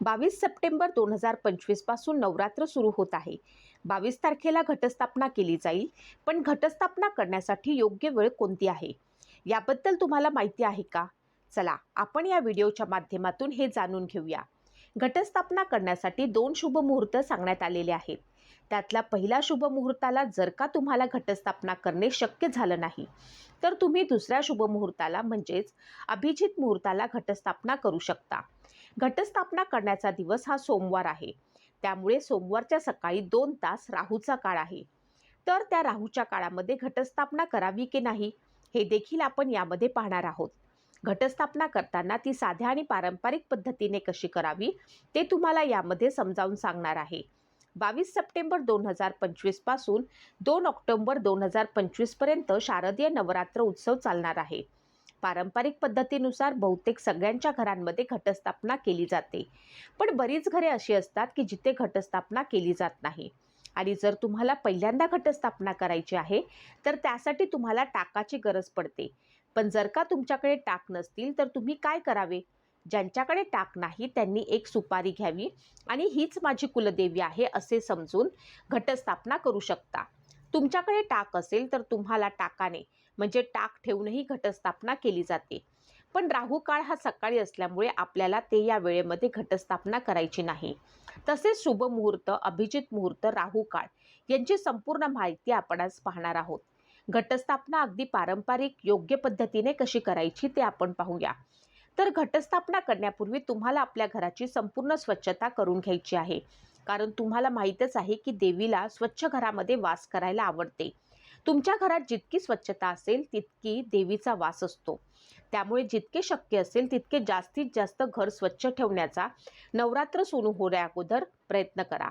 बावीस सप्टेंबर दोन हजार पंचवीसपासून नवरात्र सुरू होत आहे. बावीस तारखेला घटस्थापना केली जाईल पण घटस्थापना करण्यासाठी योग्य वेळ कोणती आहे? याबद्दल तुम्हाला माहिती आहे का? चला आपण या व्हिडिओच्या माध्यमातून हे जाणून घेऊया. घटस्थापना करण्यासाठी दोन शुभ मुहूर्त सांगण्यात आलेले आहेत. त्यातला पहिला शुभ मुहूर्ताला जर का तुम्हाला घटस्थापना करणे शक्य झालं नाही तर तुम्ही दुसऱ्या शुभ मुहूर्ताला म्हणजेच अभिजित मुहूर्ताला घटस्थापना करू शकता. घटस्थापना करण्याचा दिवस हा सोमवार आहे. त्यामुळे सोमवारच्या सकाळी दोन तास राहूचा काळ आहे. तर त्या राहूच्या काळामध्ये घटस्थापना करावी की नाही हे देखील आपण यामध्ये पाहणार आहोत. घटस्थापना करताना ती साध्या आणि पारंपरिक पद्धतीने कशी करावी ते तुम्हाला यामध्ये समजावून सांगणार आहे. बावीस सप्टेंबर दोन हजार पंचवीसपासून दोन ऑक्टोंबर दोन हजार पंचवीसपर्यंत शारदीय नवरात्र उत्सव चालणार आहे. पारंपरिक पद्धतीनुसार बहुतेक सगळ्यांच्या घरांमध्ये घटस्थापना केली जाते. पण बरीच घरे अशी असतात की जिथे घटस्थापना केली जात नाही. आणि जर तुम्हाला पहिल्यांदा घटस्थापना करायची आहे तर त्यासाठी तुम्हाला टाकाची गरज पडते. पण जर का तुमच्याकडे टाक नसतील तर तुम्ही काय करावे? ज्यांच्याकडे टाक नाही त्यांनी एक सुपारी घ्यावी आणि हीच माझी कुलदेवी आहे असे समजून घटस्थापना करू शकता. तुमच्याकडे टाक असेल तर तुम्हाला टाकाने म्हणजे टाक ठेवूनही घटस्थापना केली जाते. पण राहू काळ हा सकाळी असल्यामुळे आपल्याला ते या वेळेमध्ये घटस्थापना करायची नाही. तसेच शुभ मुहूर्त अभिजित मुहूर्त राहू काळ यांची संपूर्ण माहिती आपण आज पाहणार आहोत. घटस्थापना अगदी पारंपरिक योग्य पद्धतीने कशी करायची ते आपण पाहूया. तर घटस्थापना करण्यापूर्वी तुम्हाला आपल्या घराची संपूर्ण स्वच्छता करून घ्यायची आहे. कारण तुम्हाला माहीतच आहे की देवीला स्वच्छ घरामध्ये वास करायला आवडते. तुमच्या घरात जितकी स्वच्छता असेल तितकी देवीचा वास असतो. त्यामुळे जितके शक्य असेल तितके जास्तीत जास्त घर स्वच्छ ठेवण्याचा नवरात्र सुरू होण्या अगोदर प्रयत्न करा.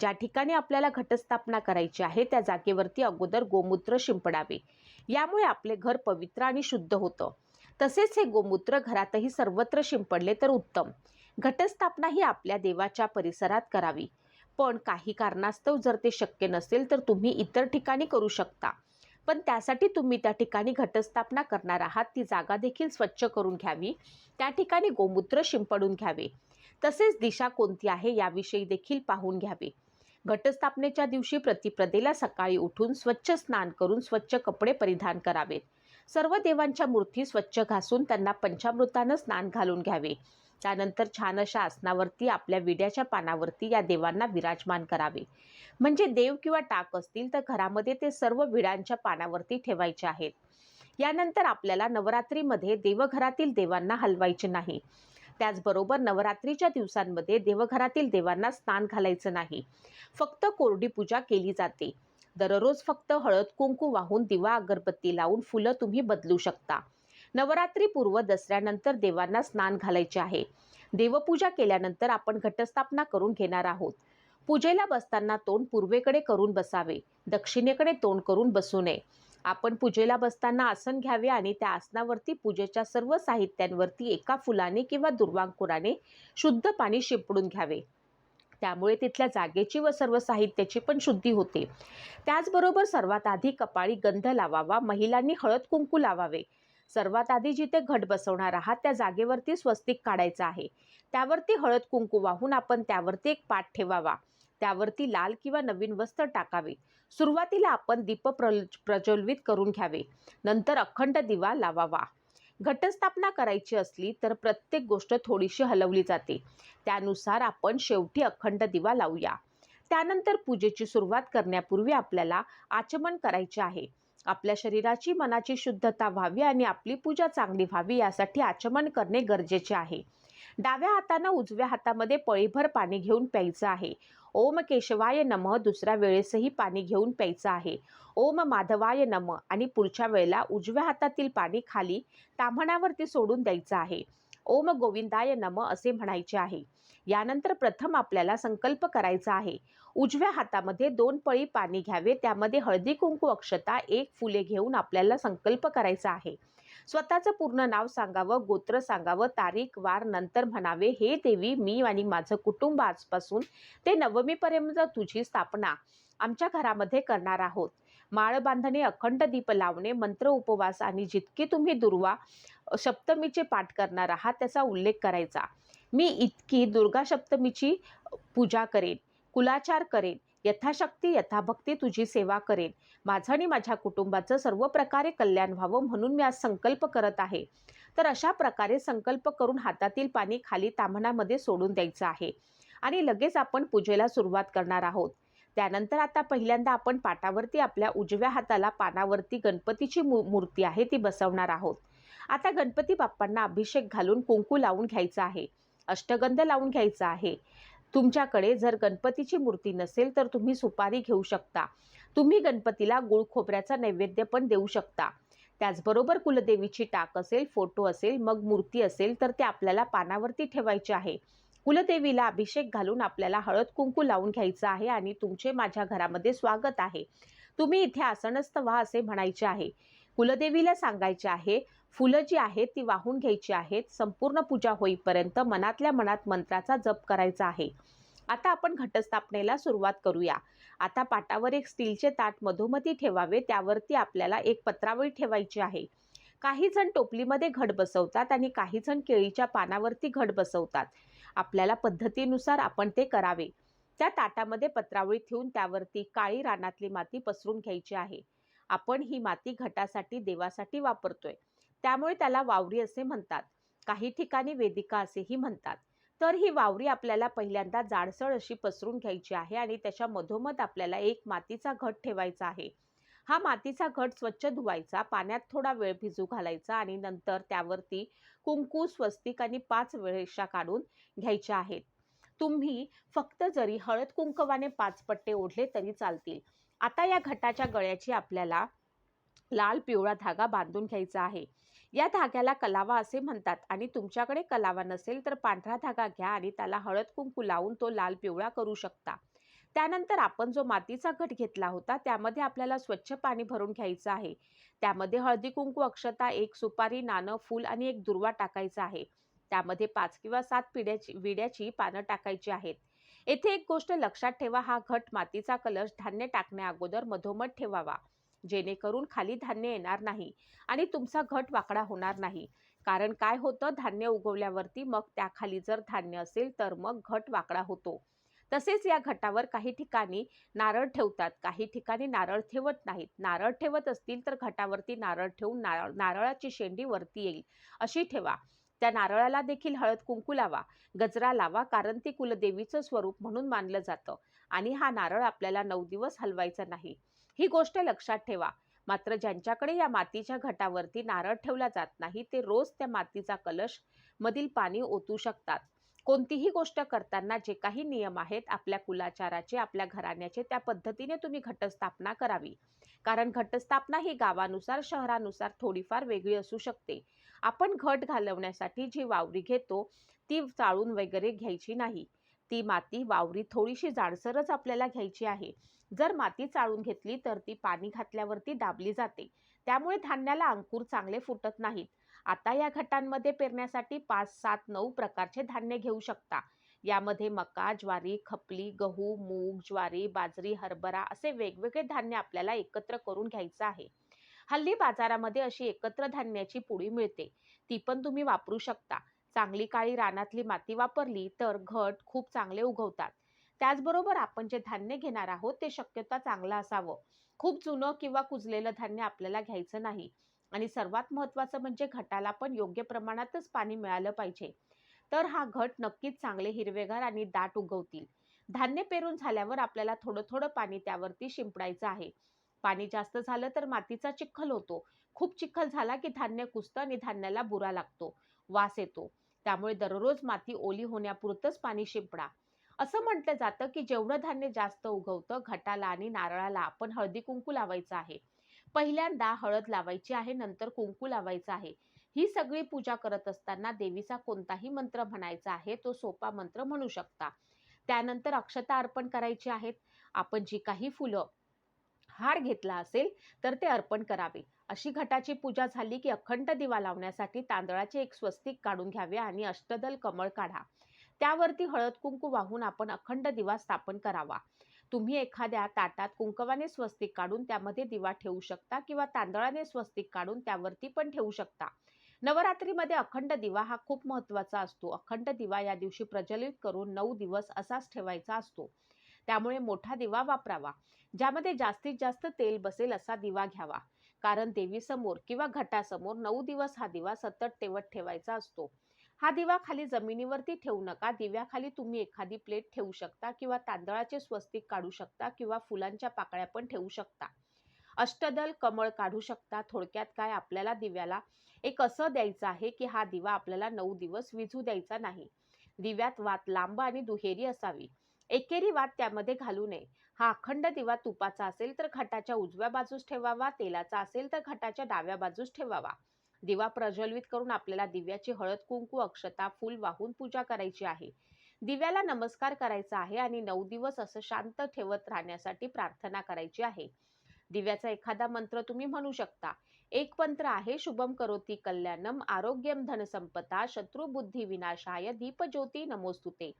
ज्या ठिकाणी आपल्याला घटस्थापना करायची आहे त्या जागेवरती अगोदर गोमूत्र शिंपडावे. यामुळे आपले घर पवित्र आणि शुद्ध होतं. तसेच हे गोमूत्र घरातही सर्वत्र शिंपडले तर उत्तम. घटस्थापना ही आपल्या देवाच्या परिसरात करावी. पण काही कारणास्तव जर ते शक्य नसेल तर तुम्ही इतर ठिकाणी करू शकता. पण त्यासाठी तुम्ही त्या ठिकाणी घटस्थापना करणार आहात. ती जागा देखील स्वच्छ करून घ्यावी. त्या ठिकाणी गोमूत्र शिंपडून घ्यावे. तसेच दिशा कोणती आहे याविषयी देखील पाहून घ्यावे. घटस्थापनेच्या दिवशी प्रतिप्रदेला सकाळी उठून स्वच्छ स्नान करून स्वच्छ कपडे परिधान करावेत. सर्व देवांच्या मूर्ती स्वच्छ घासून त्यांना पंचामृतानं स्नान घालून घ्यावे. त्यानंतर छान अशा आसनावरती आपल्या विड्याच्या पानावरती या देवांना विराजमान करावे. म्हणजे देव किंवा टाक असतील तर घरामध्ये ते सर्व विड्यांच्या पानावरती ठेवायचे आहेत. यानंतर आपल्याला नवरात्रीमध्ये देवघरातील देवांना हलवायचे नाही. त्याचबरोबर नवरात्रीच्या दिवसांमध्ये देवघरातील देवांना स्नान घालायचं नाही. फक्त कोरडी पूजा केली जाते. दररोज फक्त हळद कुंकू वाहून दिवा अगरबत्ती लावून फुलं तुम्ही बदलू शकता. नवरात्रीपूर्व दसऱ्यानंतर देवांना स्नान घालायचे आहे. देवपूजा केल्यानंतर आपण घटस्थापना करून घेणार आहोत. पूजेला बसताना तोंड पूर्वेकडे करून बसावे दक्षिणेकडे तोंड करून बसू नये. आपण पूजेला बसताना आसन घ्यावे आणि त्या आसनावरती पूजेच्या सर्व साहित्यांवरती एका फुलाने किंवा दुर्वांकुराने शुद्ध पाणी शिंपडून घ्यावे. त्यामुळे तिथल्या जागेची व सर्व साहित्याची पण शुद्धी होते. त्याचबरोबर सर्वात आधी कपाळी गंध लावावा महिलांनी हळद कुंकू लावावे. सर्वात आधी जिथे घट बसवणार आहात त्या जागेवरती स्वस्तिक काढायचं आहे. त्यावरती हळद कुंकू वाहून आपण त्यावरती एक पाठ ठेवावा. त्यावरती लाल किंवा नवीन वस्त्र टाकावे. सुरुवातीला आपण दीप प्रल प्रज्वलित करून घ्यावे. नंतर अखंड दिवा लावावा. घटस्थापना करायची असली तर प्रत्येक गोष्ट थोडीशी हलवली जाते. त्यानुसार आपण शेवटी अखंड दिवा लावूया. त्यानंतर पूजेची सुरुवात करण्यापूर्वी आपल्याला आचमन करायचे आहे. आपल्या शरीराची मनाची शुद्धता व्हावी आणि आपली पूजा चांगली व्हावी यासाठी आचमन करणे गरजेचे आहे. डाव्या हातानं उजव्या हातामध्ये पळीभर पाणी घेऊन प्यायचं आहे. ओम केशवाय नम दुसऱ्या वेळेसही पाणी घेऊन प्यायचं आहे. ओम माधवाय नम आणि पुढच्या वेळेला उजव्या हातातील पाणी खाली ताम्हणावरती सोडून द्यायचं आहे. ओम गोविंदाय नम असे म्हणायचे आहे. यानंतर प्रथम आपल्याला संकल्प करायचा आहे. उजव्या हातामध्ये दोन पळी पाणी घ्यावे त्यामध्ये हळदी कुंकू अक्षता एक फुले घेऊन आपल्याला संकल्प करायचा आहे. स्वतःचं पूर्ण नाव सांगावं गोत्र सांगावं तारीख वार नंतर म्हणावे हे देवी मी आणि माझं कुटुंब आजपासून ते नवमीपर्यंत तुझी स्थापना आमच्या घरामध्ये करणार आहोत. माळ बांधणे अखंड दीप लावणे मंत्र उपवास आणि जितकी तुम्ही दुर्वा सप्तमीचे पाठ करणार आहात त्याचा उल्लेख करायचा. मी इतकी दुर्गा सप्तमीची पूजा करेन कुलाचार करेन यथाशक्ती यथाभक्ती तुझी सेवा करेन. माझं आणि माझ्या कुटुंबाचं सर्व प्रकारे कल्याण व्हावं म्हणून मी आज संकल्प करत आहे. तर अशा प्रकारे संकल्प करून हातातील पाणी खाली ताम्हणामध्ये सोडून द्यायचं आहे. आणि लगेच आपण पूजेला सुरुवात करणार आहोत. त्यानंतर आता पहिल्यांदा आपण पाटावरती आपल्या उजव्या हाताला पानावरती गणपतीची मू मूर्ती आहे ती बसवणार आहोत. आता गणपती बाप्पांना अभिषेक घालून कुंकू लावून घ्यायचा आहे. अष्टगंध लावून घ्यायचा आहे. तुमच्याकडे जर गणपतीची मूर्ती नसेल तर तुम्ही सुपारी घेऊ शकता. तुम्ही गणपतीला गुळ खोबऱ्याचा नैवेद्य पण देऊ शकता. त्याचबरोबर कुलदेवीची टाक असेल फोटो असेल मग मूर्ती असेल तर ते आपल्याला पानावरती ठेवायचे आहे. कुलदेवीला अभिषेक घालून आपल्याला हळद कुंकू लावून घ्यायचं आहे आणि तुमचे माझ्या घरामध्ये स्वागत आहे. तुम्ही इथे आसनस्थ व्हा असे म्हणायचे आहे. कुलदेवीला सांगायचे आहे फुलं जी आहेत ती वाहून घ्यायची आहेत संपूर्ण पूजा होईपर्यंत मनातल्या मनात मंत्राचा जप करायचा आहे. आता आपण घटस्थापनेला सुरुवात करूया. आता पाटावर एक स्टीलचे ताट मधोमती ठेवावे त्यावरती आपल्याला एक पत्रावळी ठेवायची आहे. काही जण टोपलीमध्ये घट बसवतात आणि काही जण केळीच्या पानावरती घट बसवतात. आपल्याला पद्धतीनुसार आपण ते करावे. त्या ताटामध्ये पत्रावळी ठेवून त्यावरती काळी रानातली माती पसरून घ्यायची आहे. आपण ही माती घटासाठी देवासाठी वापरतोय. त्यामुळे त्याला वावरी असे म्हणतात. काही ठिकाणी वेदिका असेही म्हणतात. तर ही वावरी आपल्याला पहिल्यांदा जाडसळ अशी पसरून घ्यायची आहे आणि त्याच्या मधोमध आपल्याला एक मातीचा घट ठेवायचा आहे. हा मातीचा घट स्वच्छ धुवायचा पाण्यात थोडा वेळ भिजू घालायचा आणि नंतर त्यावरती कुंकू स्वस्तिक आणि पाच वेळेशा काढून घ्यायच्या आहेत. तुम्ही फक्त जरी हळद कुंकवाने पाच पट्टे ओढले तरी चालतील. आता या घटाच्या गळ्याची आपल्याला लाल पिवळा धागा बांधून घ्यायचा आहे. या धाग्याला कलावा असे म्हणतात आणि तुमच्याकडे कलावा नसेल तर पांढरा धागा घ्या आणि त्याला हळद कुंकू लावून तो लाल पिवळा करू शकता. त्यानंतर आपण जो मातीचा घट घेतला होता त्यामध्ये आपल्याला स्वच्छ पाणी भरून घ्यायचं आहे. त्यामध्ये हळदी कुंकू अक्षता एक सुपारी नाणं फूल आणि एक दुर्वा टाकायचा आहे. त्यामध्ये पाच किंवा सात पिढ्याची विड्याची पानं टाकायची आहेत. येथे एक गोष्ट लक्षात ठेवा हा घट मातीचा कलश धान्य टाकण्या अगोदर मधोमध ठेवावा. जेणेकरून खाली धान्य येणार नाही आणि तुमचा घट वाकडा होणार नाही. कारण काय होतं धान्य उगवल्यावरती मग त्याखाली जर धान्य असेल तर मग घट वाकडा होतो. तसेच या घटावर काही ठिकाणी नारळ ठेवतात. काही ठिकाणी नारळ ठेवत नाहीत. नारळ ठेवत असतील तर घटावरती नारळ ठेवून नारळ नारळाची शेंडी वरती येईल. अशी ठेवा. त्या नारळाला देखील हळद कुंकू लावा. गजरा लावा कारण ते कुलदेवीचं स्वरूप म्हणून मानलं जातं. आणि हा नारळ आपल्याला नऊ दिवस हलवायचा नाही. ही गोष्ट लक्षात ठेवा. मात्र ज्यांच्याकडे या मातीच्या घटावरती नारळ ठेवला जात नाही ते रोज त्या मातीचा कलश मधील पाणी ओतू शकतात. कोणतीही गोष्ट करताना जे काही नियम आहेत आपल्या कुलाचाराचे आपल्या घराण्याचे त्या पद्धतीने तुम्ही घटस्थापना करावी. कारण घटस्थापना ही गावानुसार शहरानुसार थोडीफार वेगळी असू शकते. आपण घट घालवण्यासाठी जी वावरी घेतो ती चाळून वगैरे घ्यायची नाही. ती माती वावरी थोडीशी जाडसरच आपल्याला घ्यायची आहे. जर माती चाळून घेतली तर ती पाणी घातल्यावरती दाबली जाते. त्यामुळे धान्याला अंकुर चांगले फुटत नाहीत. आता या घटांमध्ये पेरण्यासाठी पाच सात नऊ प्रकारचे धान्य घेऊ शकता. यामध्ये मका ज्वारी खपली गहू मूग ज्वारी बाजरी हरभरा असे वेगवेगळे धान्य आपल्याला एकत्र करून घ्यायचं आहे. हल्ली बाजारामध्ये अशी एकत्र धान्याची पुडी मिळते. ती पण तुम्ही वापरू शकता. चांगली काळी रानातली माती वापरली तर घट खूप चांगले उगवतात. त्याचबरोबर आपण जे धान्य घेणार आहोत ते शक्यता चांगलं असावं. खूप जुनं किंवा कुजलेलं धान्य आपल्याला घ्यायचं नाही. आणि सर्वात महत्त्वाचं म्हणजे घटाला पण योग्य प्रमाणातच पाणी मिळालं पाहिजे. तर हा घट नक्कीच चांगले हिरवेगार आणि दाट उगवतील. धान्य पेरून झाल्यावर आपल्याला थोडं थोडं पाणी त्यावरती शिंपडायचं आहे. पाणी जास्त झालं तर मातीचा चिखल होतो. खूप चिखल झाला की धान्य कुसतं आणि धान्याला बुरा लागतो. वास येतो. त्यामुळे दररोज माती ओली होण्यापुरतंच पाणी शिंपडा. असं म्हटलं जातं की जेवढं धान्य जास्त उगवतं घटाला आणि नारळाला आपण हळदी कुंकू लावायचं आहे. पहिल्यांदा हळद लावायची आहे नंतर कुंकू लावायचं आहे. ही सगळी पूजा करत असताना देवीचा कोणताही मंत्र म्हणायचा आहे तो सोपा मंत्र म्हणू शकता. त्यानंतर अक्षता अर्पण करायची आहेत. आपण जी काही फुलं हार घेतला असेल तर ते अर्पण करावे. अशी घटाची पूजा झाली की अखंड दिवा लावण्यासाठी तांदळाचे एक स्वस्तिक काढून घ्यावे आणि अष्टदल कमळ काढा. त्यावरती हळद कुंकू वाहून आपण अखंड दिवा स्थापन करावा. तुम्ही एखाद्या ताटात कुंकवाने स्वस्तिक काढून त्यामध्ये दिवा ठेवू शकता किंवा तांदळाने स्वस्तिक काढून त्यावरती पण ठेवू शकता. नवरात्रीमध्ये अखंड दिवा हा खूप महत्त्वाचा असतो. अखंड दिवा या दिवशी प्रज्वलित करून नऊ दिवस असाच ठेवायचा असतो. त्यामुळे मोठा दिवा वापरावा. ज्यामध्ये जास्तीत जास्त तेल बसेल असा दिवा घ्यावा. कारण देवीसमोर किंवा घटासमोर नऊ दिवस हा दिवा सतत तेवत ठेवायचा असतो. हा दिवा खाली जमिनीवरती ठेवू नका. दिव्याखाली तुम्ही एखादी प्लेट ठेवू शकता किंवा तांदळाचे स्वस्तिक काढू शकता किंवा फुलांच्या पाकळ्या पण ठेवू शकता. अष्टदल कमळ काढू शकता. थोडक्यात काय आपल्याला दिव्याला एक असं द्यायचं आहे की हा दिवा आपल्याला नऊ दिवस विझू द्यायचा नाही. दिव्यात वात लांब आणि दुहेरी असावी. एकेरी वात त्यामध्ये घालू नये. हा अखंड दिवा तुपाचा असेल तर घटाच्या उजव्या बाजूस ठेवावा तेलाचा असेल तर घटाच्या डाव्या बाजूस ठेवावा. दिवा प्रज्वलित करून आपल्याला दिव्याची हळद कुंकू अक्षता फूल वाहून पूजा करायची आहे. दिव्याला नमस्कार करायचा आहे आणि नऊ दिवस असं शांत ठेवत राहण्यासाठी प्रार्थना करायची आहे. दिव्याचा एखादा मंत्र तुम्ही म्हणू शकता. एक मंत्र आहे शुभम करोती कल्याणम आरोग्यम धनसंपदा शत्रुबुद्धी विनाशाय दीपज्योती नमोस्तुते.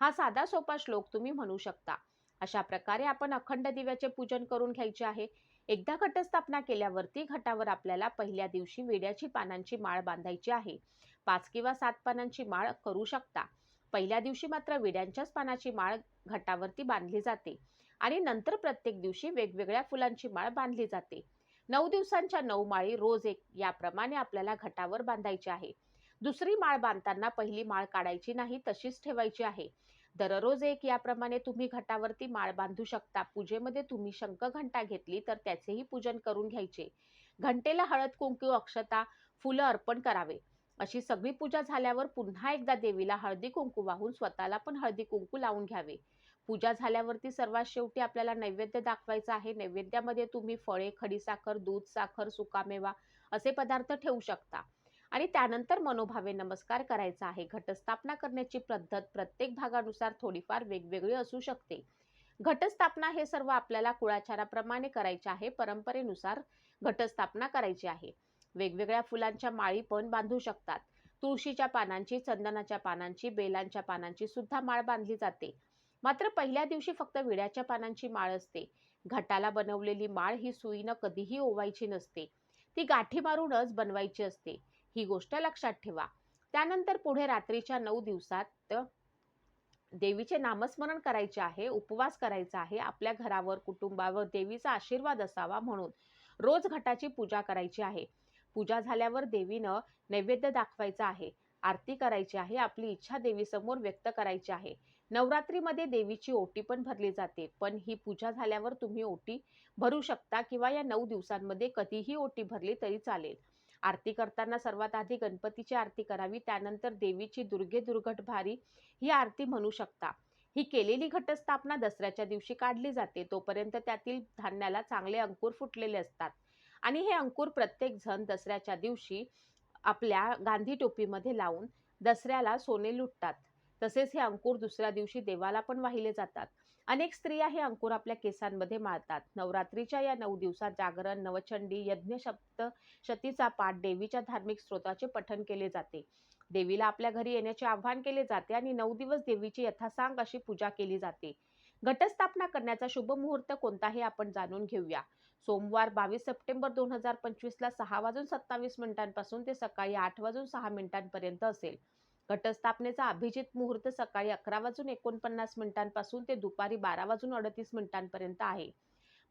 हा साधा सोपा श्लोक तुम्ही म्हणू शकता. अशा प्रकारे आपण अखंड दिव्याचे पूजन करून घ्यायचे आहे. एकदा घटस्थापना केल्यावरती घटावर आपल्याला पहिल्या दिवशी वेड्याची पानांची माळ बांधायची आहे. पाच किंवा सात पानांची माळ करू शकता. पहिल्या दिवशी मात्र विड्यांच्याच पानाची माळ घटावरती बांधली जाते आणि नंतर प्रत्येक दिवशी वेगवेगळ्या फुलांची माळ बांधली जाते. नऊ दिवसांच्या नऊ माळी रोज एक याप्रमाणे आपल्याला घटावर बांधायची आहे. दुसरी माळ बांधताना पहिली माळ काढायची नाही तशीच ठेवायची आहे. दररोज एक याप्रमाणे तुम्ही घटावरती माळ बांधू शकता. पूजेमध्ये तुम्ही शंख घंटा घेतली तर त्याचेही पूजन करून घ्यायचे. घंटेला हळद कुंकू अक्षता फुलं अर्पण करावे. अशी सगळी पूजा झाल्यावर पुन्हा एकदा देवीला हळदी कुंकू वाहून स्वतःला पण हळदी कुंकू लावून घ्यावे. पूजा झाल्यावरती सर्वात शेवटी आपल्याला नैवेद्य दाखवायचा आहे. नैवेद्यामध्ये तुम्ही फळे खडीसाखर दूध साखर सुकामेवा असे पदार्थ ठेवू शकता. आणि त्यानंतर मनोभावे नमस्कार करायचा आहे. घटस्थापना करण्याची पद्धत प्रत्येक भागानुसार थोडीफार वेगवेगळी असू शकते. घटस्थापना हे सर्व आपल्याला कुळाचाराप्रमाणे करायचे आहे. परंपरेनुसार घटस्थापना करायची आहे. वेगवेगळ्या फुलांच्या माळी पण बांधू शकतात. तुळशीच्या पानांची चंदनाच्या पानांची बेलांच्या पानांची सुद्धा माळ बांधली जाते. मात्र पहिल्या दिवशी फक्त विड्याच्या पानांची माळ असते. घटाला बनवलेली माळ ही सुईनं कधीही ओवायची नसते. ती गाठी मारूनच बनवायची असते. ही गोष्ट लक्षात ठेवा. त्यानंतर पुढे रात्रीच्या नऊ दिवसात देवीचे नामस्मरण करायचे आहे उपवास करायचा आहे आपल्या घरावर कुटुंबावर देवीचा आशीर्वाद असावा म्हणून रोज घटाची पूजा करायची आहे. पूजा झाल्यावर देवीनं नैवेद्य दाखवायचा आहे आरती करायची आहे आपली इच्छा देवीसमोर व्यक्त करायची आहे. नवरात्रीमध्ये देवीची ओटी पण भरली जाते पण ही पूजा झाल्यावर तुम्ही ओटी भरू शकता किंवा या नऊ दिवसांमध्ये कधीही ओटी भरली तरी चालेल. आरती करताना सर्वात आधी गणपतीची आरती करावी त्यानंतर देवीची दुर्गे दुर्घट भारी ही आरती म्हणू शकता. ही केलेली घटस्थापना दसऱ्याच्या दिवशी काढली जाते तोपर्यंत त्यातील धान्याला चांगले अंकुर फुटलेले असतात. आणि हे अंकुर प्रत्येक जण दसऱ्याच्या दिवशी आपल्या गांधी टोपीमध्ये लावून दसऱ्याला सोने लुटतात. तसेच हे अंकुर दुसऱ्या दिवशी देवाला पण वाहिले जातात. अनेक स्त्रिया हे अंकुर आपल्या केसांमध्ये माळतात. नवरात्रीच्या या नऊ दिवसात जागरण नवचंडी यज्ञ शतीचा पाठ देवीच्या धार्मिक स्रोताचे पठण केले जाते. देवीला आपल्या घरी येण्याचे आव्हान केले जाते आणि नऊ दिवस देवीची यथासांग अशी पूजा केली जाते. घटस्थापना करण्याचा शुभ मुहूर्त कोणता हे आपण जाणून घेऊया. सोमवार बावीस सप्टेंबर दोन हजार पंचवीसला सहा वाजून सत्तावीस मिनिटांपासून ते सकाळी आठ वाजून सहा मिनिटांपर्यंत असेल. घटस्थापनेचा अभिजित मुहूर्त सकाळी अकरा वाजून एकोणपन्नास मिनिटांपासून ते दुपारी बारा वाजून अडतीस मिनिटांपर्यंत आहे.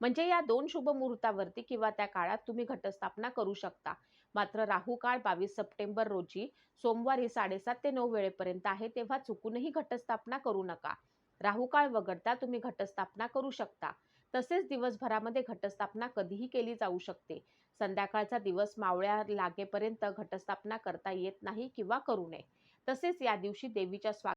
म्हणजे या दोन शुभ मुहूर्तावरती किंवा त्या काळात तुम्ही घटस्थापना करू शकता. मात्र राहू काळ बावीस सप्टेंबर रोजी सोमवारी साडेसात ते नऊ वेळेपर्यंत आहे तेव्हा चुकूनही घटस्थापना करू नका. राहू काळ वगळता तुम्ही घटस्थापना करू शकता. तसेच दिवसभरामध्ये घटस्थापना कधीही केली जाऊ शकते. संध्याकाळचा दिवस मावळ्या लागेपर्यंत घटस्थापना करता येत नाही किंवा करू नये. तसेच या दिवशी देवीच्या स्वागत